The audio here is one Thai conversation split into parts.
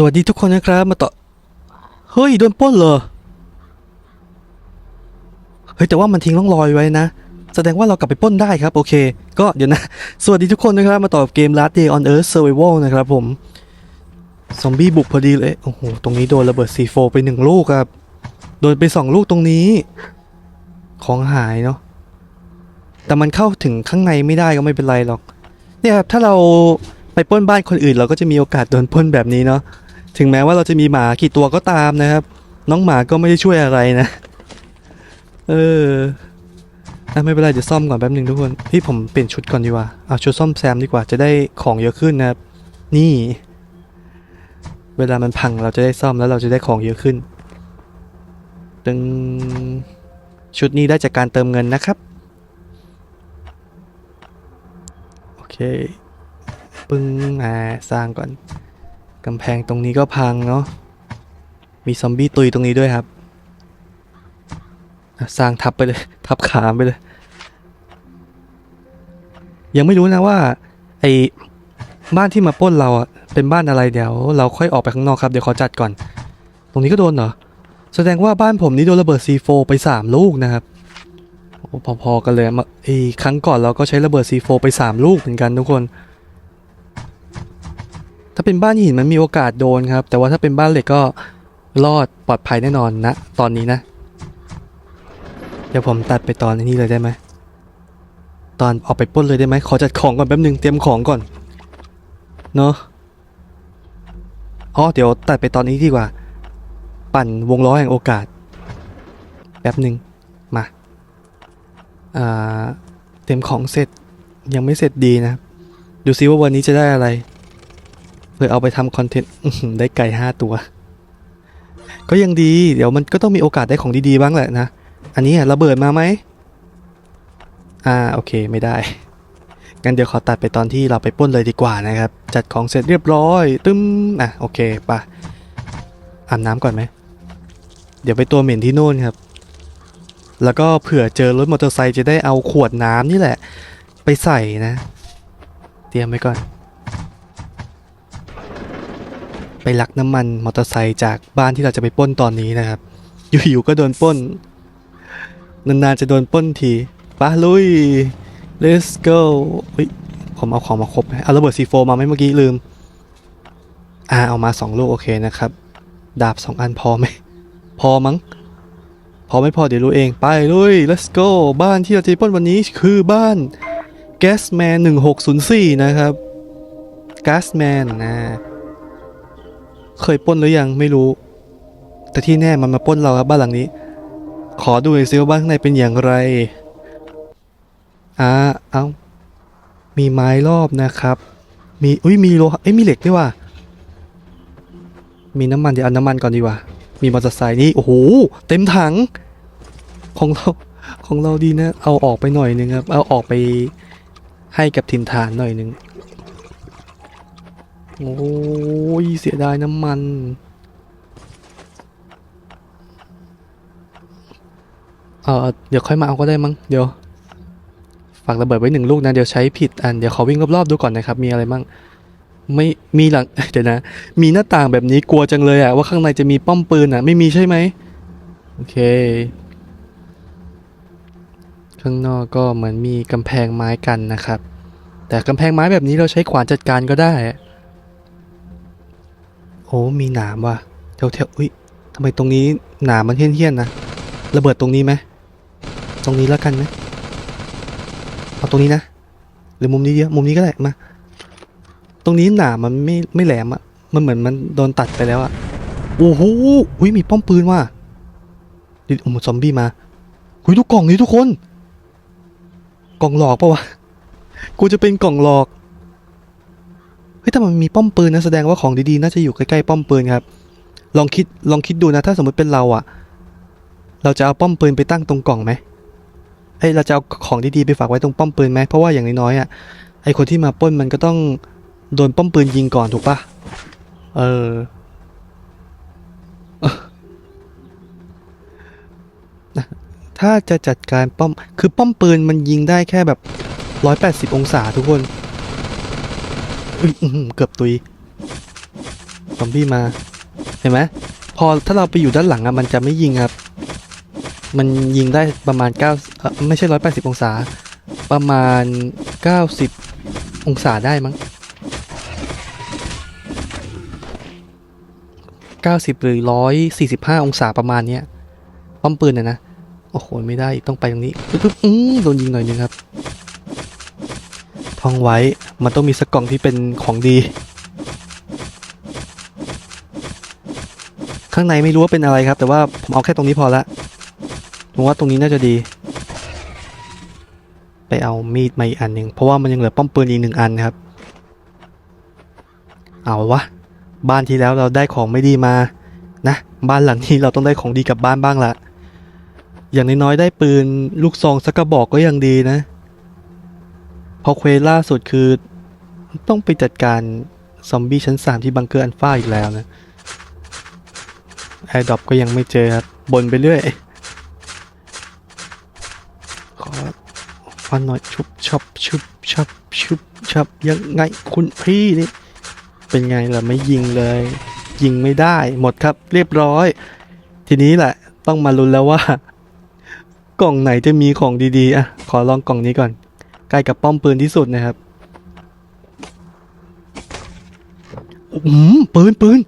สวัสดีทุกคนนะครับ มาต่อ เฮ้ย โดนป้นเหรอ เฮ้ย แต่ว่ามันทิ้งร่องรอยไว้นะ แสดงว่าเรากลับไปป้นได้ครับ โอเค ก็เดี๋ยวนะ สวัสดีทุกคนนะครับ มาต่อเกม Last Day on Earth Survival นะครับผม ซอมบี้บุกพอดีเลย โอ้โห ตรงนี้โดนระเบิด C4 ไปหนึ่งลูกครับ โดนไปสองลูกตรงนี้ ของหายเนาะ แต่มันเข้าถึงข้างในไม่ได้ก็ไม่เป็นไรหรอก เนี่ยครับ ถ้าเราไปป้นบ้านคนอื่นเราก็จะมีโอกาสโดนป้นแบบนี้เนาะ ถึงแม้ว่าเราจะมีหมากี่ตัวก็ตามนะครับ น้องหมาก็ไม่ได้ช่วยอะไรนะ เอออะไม่เป็นไรเดี๋ยวซ่อมก่อนแป๊บหนึ่งทุกคนพี่ผมเปลี่ยนชุดก่อนดีกว่าเอาชุดซ่อมแซมดีกว่าจะได้ของเยอะขึ้นนะครับ นี่ เวลามันพังเราจะได้ซ่อมแล้วเราจะได้ของเยอะขึ้นตึงชุดนี้ได้จากการเติมเงินนะครับโอเคปึ้งอ่าสร้างก่อน กำแพงตรงนี้ก็พังเนาะ มีซอมบี้ตุยตรงนี้ด้วยครับ สร้างทับไปเลย ทับขามไปเลย ยังไม่รู้นะว่า ไอ้บ้านที่มาป้นเราอะเป็นบ้านอะไรเดี๋ยว เราค่อยออกไปข้างนอกครับ เดี๋ยวขอจัดก่อน ตรงนี้ก็โดนเหรอ แสดงว่าบ้านผมนี่โดนระเบิด C4 ไป 3 ลูกนะครับพอๆกันเลยมาไอ้ครั้งก่อนเราก็ใช้ระเบิด C4 ไป 3 ลูกเหมือนกันทุกคน ถ้าเป็นบ้านหินมันมีโอกาสโดนครับ แต่ว่าถ้าเป็นบ้านเหล็กก็รอดปลอดภัยแน่นอนนะ ตอนนี้นะ เดี๋ยวผมตัดไปตอนนี้เลยได้ไหมตอนออกไปป้นเลยได้ไหมขอจัดของก่อนแป๊บหนึงเตรียมของก่อนเนาะอ๋อเดี๋ยวตัดไปตอนนี้ดีกว่า ปั่นวงล้อแห่งโอกาส แป๊บหนึ่งมาอ่าเตรียมของเสร็จยังไม่เสร็จดีนะ ดูซิว่าวันนี้จะได้อะไร เพื่อเอาไปทำคอนเทนต์ได้ไก่ห้าตัว ก็ยังดี เดี๋ยวมันก็ต้องมีโอกาสได้ของดีๆบ้างแหละนะ อันนี้อะระเบิดมาไหมอ่าโอเคไม่ได้งั้นเดี๋ยวขอตัดไปตอนที่เราไปป้นเลยดีกว่านะครับ จัดของเสร็จเรียบร้อย ตึ้มอะโอเคปะอาบน้ำก่อนไหมเดี๋ยวไปตัวเหม็นที่โน่นครับ แล้วก็เผื่อเจอรถมอเตอร์ไซค์จะได้เอาขวดน้ำนี่แหละ ไปใส่นะ เตรียมไว้ก่อน ไปลักน้ำมันมอเตอร์ไซค์จากบ้านที่เราจะไปป้นตอนนี้นะครับ อยู่ๆก็โดนป้น นานๆจะโดนป้นทีไปะลุย let's go เฮ้ยผมเอาของมาครบไหมเอาระเบิดซีโฟมาไหมเมื่อกี้ลืม อ่าเอามาสองลูกโอเคนะครับ ดาบสองอันพอไหม พอมั้ง พอไม่พอเดี๋ยวรู้เอง ไปลุย let's go บ้านที่เราจะไปป้นวันนี้คือบ้าน Gasman 1604 นะครับ Gasman นะ เคยป้นหรือยังไม่รู้ แต่ที่แน่มันมาป้นเราครับบ้านหลังนี้ ขอดูหน่อยซิว่าบ้านข้างในเป็นอย่างไรอ่าเอามีไม้รอบนะครับ มีอุ้ยมีโลหะเอ้ยมีเหล็กด้วยว่ะมีน้ำมันเดี๋ยวเอาน้ำมันก่อนดีกว่า มีมอเตอร์ไซค์นี่โอ้โหเต็มถัง ของเราของเราดีนะ เอาออกไปหน่อยนึงครับ เอาออกไปให้กับถิ่นฐานหน่อยนึง โอ้ยเสียดายน้ำมัน เออเดี๋ยวค่อยมาเอาก็ได้มั้ง เดี๋ยว ฝากระเบิดไว้หนึ่งลูกนะ เดี๋ยวใช้ผิดอัน เดี๋ยวขอวิ่งรอบๆดูก่อนนะครับ มีอะไรมั่ง ไม่ มีหลัง เดี๋ยวนะ มีหน้าต่างแบบนี้กลัวจังเลยอะว่าข้างในจะมีป้อมปืนอะไม่มีใช่ไหม โอเค ข้างนอกก็เหมือนมีกำแพงไม้กันนะครับแต่กำแพงไม้แบบนี้เราใช้ขวานจัดการก็ได้ โอ้มีหนามว่ะแถวแถวอุ้ยทำไมตรงนี้หนามมันเฮี้ยนๆนะระเบิดตรงนี้ไหมตรงนี้แล้วกันไหมเอาตรงนี้นะหรือมุมนี้เยอะมุมนี้ก็ได้มา ตรงนี้หนามมันไม่ไม่แหลมอะมันเหมือนมันโดนตัดไปแล้วอะโอ้โหอุ้ยมีป้อมปืนว่ะดิโอ้โหซอมบี้มาอุ้ยดูกกล่องนี้ทุกคน กล่องหลอกปะวะกูจะเป็นกล่องหลอก ฮ้ยแต่มันมีป้อมปืนนะแสดงว่าของดีๆน่าจะอยู่ใกล้ๆป้อมปืนครับ ลองคิดลองคิดดูนะถ้าสมมติเป็นเราอะเราจะเอาป้อมปืนไปตั้งตรงกล่องไหมเอ้ยเราจะเอาของดีๆไปฝากไว้ตรงป้อมปืนไหมเพราะว่าอย่างน้อยๆอะไอคนที่มาป้นมันก็ต้องโดนป้อมปืนยิงก่อนถูกปะเออถ้าจะจัดการป้อม คือป้อมปืนมันยิงได้แค่แบบร้อยแปดสิบองศาทุกคน เกือบตุยซอมบี้มา เห็นไหมพอถ้าเราไปอยู่ด้านหลังอะมันจะไม่ยิงครับ มันยิงได้ประมาณ9เอ่อไม่ใช่ 180 องศา ประมาณ 90 องศาได้มั้ง 90 หรือ 145 องศาประมาณเนี้ยป้อมปืนนะนะ โอ้โห ไม่ได้ต้องไปตรงนี้ปึ๊บปึ๊บอืมโดนยิงหน่อยนึงครับท่องไว้ มันต้องมีสักกล่องที่เป็นของดี ข้างในไม่รู้ว่าเป็นอะไรครับ แต่ว่าผมเอาแค่ตรงนี้พอละผมว่าตรงนี้น่าจะดี ไปเอามีดมาอีกอันหนึ่งเพราะว่ามันยังเหลือป้อมปืนอีกหนึ่งอันครับ เอาวะบ้านที่แล้วเราได้ของไม่ดีมานะบ้านหลังนี้เราต้องได้ของดีกลับบ้านบ้างละอย่างน้อยๆได้ปืนลูกซองสักกระบอกก็ยังดีนะ พอเควสล่าสุดคือ ต้องไปจัดการซอมบี้ชั้นสามที่บังเกอร์อันฟ้าอีกแล้วนะแอร์ดรอปก็ยังไม่เจอครับบนไปเรื่อย ขอฟันหน่อยชุบชับชุบชับชุบชับยังไงคุณพี่นี่เป็นไงล่ะไม่ยิงเลย ยิงไม่ได้หมดครับเรียบร้อย ทีนี้แหละ ต้องมาลุ้นแล้วว่า กล่องไหนจะมีของดีๆอะขอลองกล่องนี้ก่อน ใกล้กับป้อมปืนที่สุดนะครับอืมปืนปืน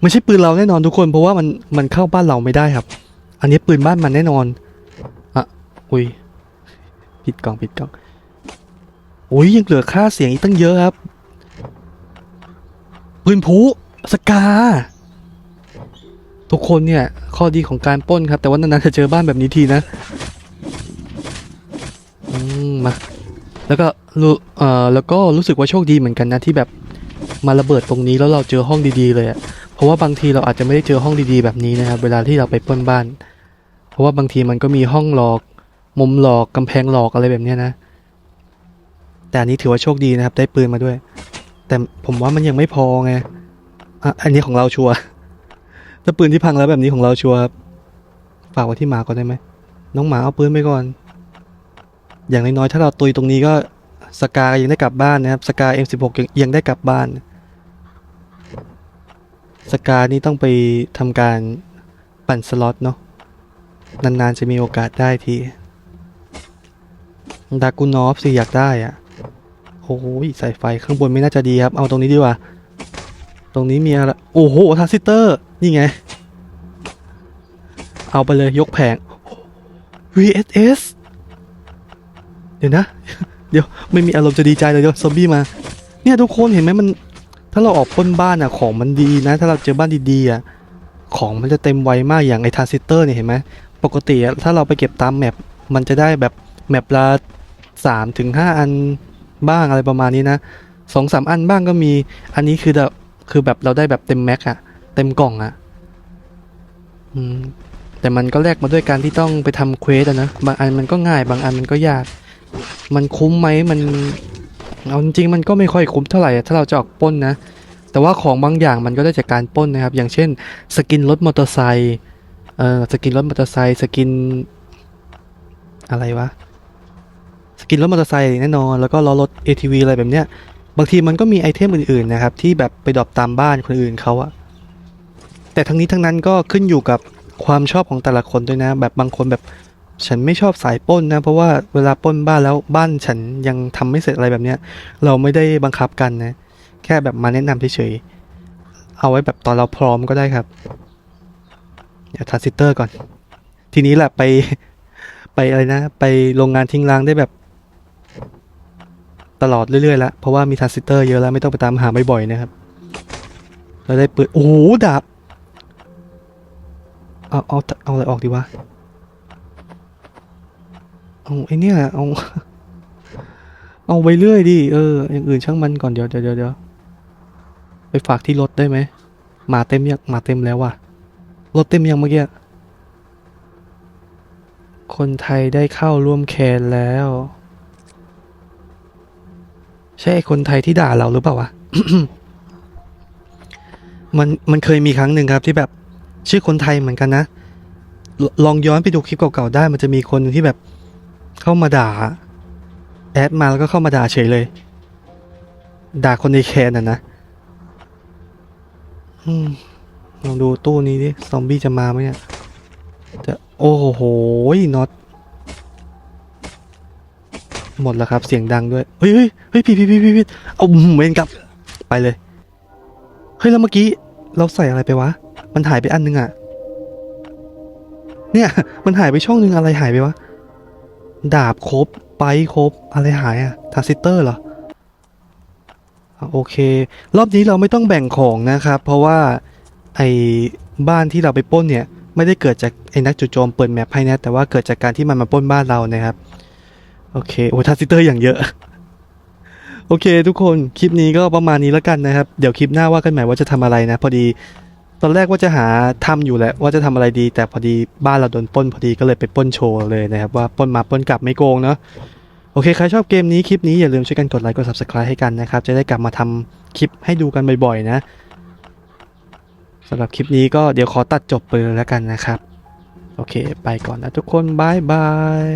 ไม่ใช่ปืนเราแน่นอนทุกคน เพราะว่ามันมันเข้าบ้านเราไม่ได้ครับ อันนี้ปืนบ้านมันแน่นอนอะอุ้ยผิดกล่องผิดกล่องอุ้ยยังเหลือค่าเสียงอีกตั้งเยอะครับปืนผูสกา ทุกคนเนี่ยข้อดีของการป้นครับ แต่ว่านานๆจะเจอบ้านแบบนี้ทีนะ มา แล้วก็รู้เอ่อแล้วก็รู้สึกว่าโชคดีเหมือนกันนะที่แบบมาระเบิดตรงนี้แล้วเราเจอห้องดีๆเลยอะเพราะว่าบางทีเราอาจจะไม่ได้เจอห้องดีๆแบบนี้นะครับ เวลาที่เราไปป้นบ้าน เพราะว่าบางทีมันก็มีห้องหลอก มุมหลอกกำแพงหลอกอะไรแบบนี้นะ แต่อันนี้ถือว่าโชคดีนะครับ ได้ปืนมาด้วย แต่ผมว่ามันยังไม่พอไงอะอันนี้ของเราชัวร์ถ้าปืนที่พังแล้วแบบนี้ของเราชัวร์ครับฝากไว้ที่หมาก่อนได้ไหมน้องหมาเอาปืนไปก่อน อย่างน้อยๆถ้าเราตุยตรงนี้ก็สกายังได้กลับบ้านนะครับสกา M16 ยังยังได้กลับบ้าน สกานี่ต้องไปทำการปั่นสล็อตเนาะนานๆจะมีโอกาสได้ทีดากูนอฟสิอยากได้อะ่ะโอ้โหสายไฟข้างบนไม่น่าจะดีครับ เอาตรงนี้ดีกว่า ตรงนี้มีอะไร โอ้โหทรานซิสเตอร์ นี่ไง เอาไปเลยยกแผง VSS ดี๋ยวนะ เดี๋ยวไม่มีอารมณ์จะดีใจเลยเดี๋ยวซอมบี้มา เนี่ยทุกคนเห็นไหมมัน ถ้าเราออกป้นบ้านอะของมันดีนะ ถ้าเราเจอบ้านดีๆอะของมันจะเต็มไวมากอย่างไอทรานซิสเตอร์เนี่ยเห็นไหมปกติอะถ้าเราไปเก็บตามแมปมันจะได้แบบแมปละสามถึงห้าอันบ้างอะไรประมาณนี้นะสองสามอันบ้างก็มี อันนี้คือแบบคือแบบเราได้แบบเต็มแม็กอะเต็มกล่องอะอืมแต่มันก็แลกมาด้วยการที่ต้องไปทำเควสอะนะบางอันมันก็ง่ายบางอันมันก็ยาก มันคุ้มไหมมันเอาจริงมันก็ไม่ค่อยคุ้มเท่าไหร่ถ้าเราจะออกป้นนะ แต่ว่าของบางอย่างมันก็ได้จากการป้นนะครับ อย่างเช่น สกินรถมอเตอร์ไซค์เออสกินรถมอเตอร์ไซค์สกิน อะไรวะสกินรถมอเตอร์ไซค์แน่นอนแล้วก็ล้อรถ ATV อะไรแบบเนี้ยบางทีมันก็มีไอเทมอื่นๆนะครับ ที่แบบไปดรอปตามบ้านคนอื่นเขาอะแต่ทั้งนี้ทั้งนั้นก็ขึ้นอยู่กับความชอบของแต่ละคนด้วยนะ แบบบางคนแบบ ฉันไม่ชอบสายป้นนะ เพราะว่าเวลาป้นบ้านแล้วบ้านฉันยังทำไม่เสร็จอะไรแบบเนี้ย เราไม่ได้บังคับกันนะ แค่แบบมาแนะนำเฉยๆเอาไว้แบบตอนเราพร้อมก็ได้ครับเดี๋ยวทรานซิสเตอร์ก่อน ทีนี้แหละไปไปอะไรนะ ไปโรงงานทิ้งร้างได้แบบ ตลอดเรื่อยๆแล้วเพราะว่ามีทรานซิสเตอร์เยอะแล้วไม่ต้องไปตามหาบ่อยๆนะครับเราได้เปิดโอ้โหดาบเอาเอาเอาอะไรออกดีวะ เอาไอเนี่ยเอาเอาไปเรื่อยดิเอออย่างอื่นช่างมันก่อนเดี๋ยวเดี๋ยวเดี๋ยวไปฝากที่รถได้ไหมหมาเต็มยังหมาเต็มแล้วว่ะรถเต็มยังเมื่อกี้คนไทยได้เข้าร่วมแคนแล้ว ใช่คนไทยที่ด่าเราหรือเปล่าวะมันมันเคยมีครั้งหนึ่งครับที่แบบชื่อคนไทยเหมือนกันนะลลองย้อนไปดูคลิปเก่าๆได้มันจะมีคนที่แบบ เข้ามาด่า แอดมาแล้วก็เข้ามาด่าเฉยเลย ด่าคนในแคนน่ะนะลองดูตู้นี้ดิ ซอมบี้จะมาไหมเนี่ยจะโอ้โหน็อตหมดแล้วครับ เสียงดังด้วย เฮ้ยเฮ้ยเฮ้ยพี่พี่พี่พี่พี่เอาเวนกลับ ไปเลย เฮ้ย แล้วเมื่อกี้ เราใส่อะไรไปวะ มันหายไปอันนึงอะเนี่ย มันหายไปช่องนึงอะไรหายไปวะ ดาบครบ ไปครบ อะไรหายอะทาซิเตอร์เหรอ โอเค รอบนี้เราไม่ต้องแบ่งของนะครับ เพราะว่าไอ้บ้านที่เราไปป้นเนี่ย ไม่ได้เกิดจากไอ้นักจู่โจมเปิดแมปให้นะ แต่ว่าเกิดจากการที่มันมาป้นบ้านเรานะครับ โอเค โอ้ทาซิเตอร์อย่างเยอะ โอเค ทุกคน คลิปนี้ก็ประมาณนี้แล้วกันนะครับ เดี๋ยวคลิปหน้าว่ากันใหม่ว่าจะทำอะไรนะ พอดี ตอนแรกว่าจะหาทำอยู่แหละว่าจะทำอะไรดี แต่พอดีบ้านเราโดนป้นพอดีก็เลยไปป้นโชว์เลยนะครับว่าป้นมาป้นกลับไม่โกงเนาะโอเค ใครชอบเกมนี้คลิปนี้อย่าลืมช่วยกันกดไลค์กด subscribe ให้กันนะครับ จะได้กลับมาทำคลิปให้ดูกันบ่อยๆนะสำหรับคลิปนี้ก็เดี๋ยวขอตัดจบไปแล้วกันนะครับ โอเค ไปก่อนนะทุกคนบายบาย